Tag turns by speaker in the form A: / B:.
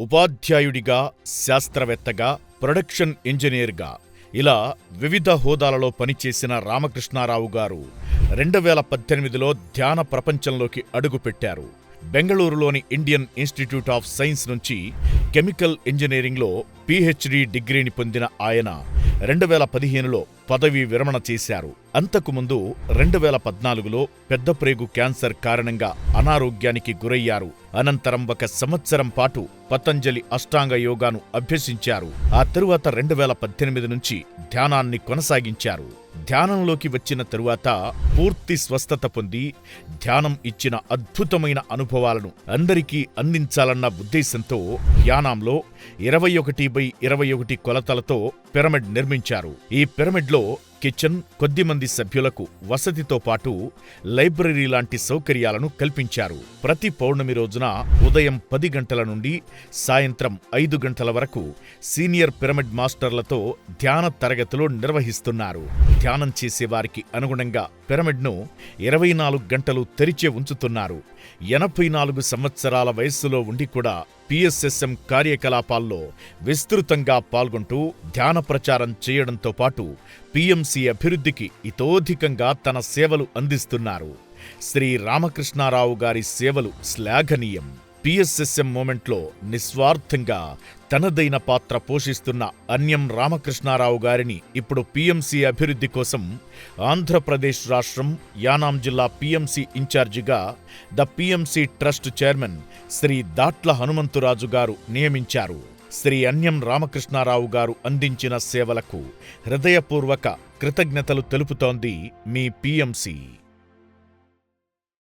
A: ఉపాధ్యాయుడిగా శాస్త్రవేత్తగా ప్రొడక్షన్ ఇంజనీర్గా ఇలా వివిధ హోదాలలో పనిచేసిన రామకృష్ణారావు గారు రెండు వేల పద్దెనిమిదిలో ధ్యాన ప్రపంచంలోకి అడుగుపెట్టారు బెంగళూరులోని ఇండియన్ ఇన్స్టిట్యూట్ ఆఫ్ సైన్స్ నుంచి కెమికల్ ఇంజనీరింగ్లో పీహెచ్డీ డిగ్రీని పొందిన ఆయన రెండు వేల పదిహేనులో పదవీ విరమణ చేశారు. అంతకుముందు రెండు వేల పద్నాలుగులో పెద్దప్రేగు క్యాన్సర్ కారణంగా అనారోగ్యానికి గురయ్యారు. అనంతరం ఒక సంవత్సరం పాటు పతంజలి అష్టాంగ యోగాను అభ్యసించారు. ఆ తరువాత రెండు వేల పద్దెనిమిది నుంచి ధ్యానాన్ని కొనసాగించారు. ధ్యానంలోకి వచ్చిన తరువాత పూర్తి స్వస్థత పొంది ధ్యానం ఇచ్చిన అద్భుతమైన అనుభవాలను అందరికీ అందించాలన్న ఉద్దేశంతో యానాంలో ఇరవై ఒకటి బై ఇరవై ఒకటి కొలతలతో పిరమిడ్ నిర్మించారు. ఈ పిరమిడ్లో thought కిచెన్ కొద్దిమంది సభ్యులకు వసతితో పాటు లైబ్రరీ లాంటి సౌకర్యాలను కల్పించారు. ప్రతి పౌర్ణమి రోజున ఉదయం పది గంటల నుండి సాయంత్రం ఐదు గంటల వరకు సీనియర్ పిరమిడ్ మాస్టర్లతో ధ్యాన తరగతులు నిర్వహిస్తున్నారు. ధ్యానం చేసేవారికి అనుగుణంగా పిరమిడ్ను ఇరవై నాలుగు గంటలు తెరిచే ఉంచుతున్నారు. ఎనభై నాలుగు సంవత్సరాల వయస్సులో ఉండి కూడా పిఎస్ఎస్ఎం కార్యకలాపాల్లో విస్తృతంగా పాల్గొంటూ ధ్యాన ప్రచారం చేయడంతో పాటు పిఎం పిఎంసి అభివృద్ధికి ఇతోధికంగా తన సేవలు అందిస్తున్నారు. శ్రీ రామకృష్ణారావు గారి సేవలు శ్లాఘనీయం. పిఎస్ఎస్ఎం మూమెంట్లో నిస్వార్థంగా తనదైన పాత్ర పోషిస్తున్న అన్యం రామకృష్ణారావు గారిని ఇప్పుడు పిఎంసి అభివృద్ధి కోసం ఆంధ్రప్రదేశ్ రాష్ట్రం యానాం జిల్లా పిఎంసి ఇన్ఛార్జిగా the PMC trust chairman Shri Datla Hanumantharaju గారు నియమించారు. శ్రీ అన్యం రామకృష్ణారావు గారు అందించిన సేవలకు హృదయపూర్వక కృతజ్ఞతలు తెలుపుతోంది మీ పిఎంసి.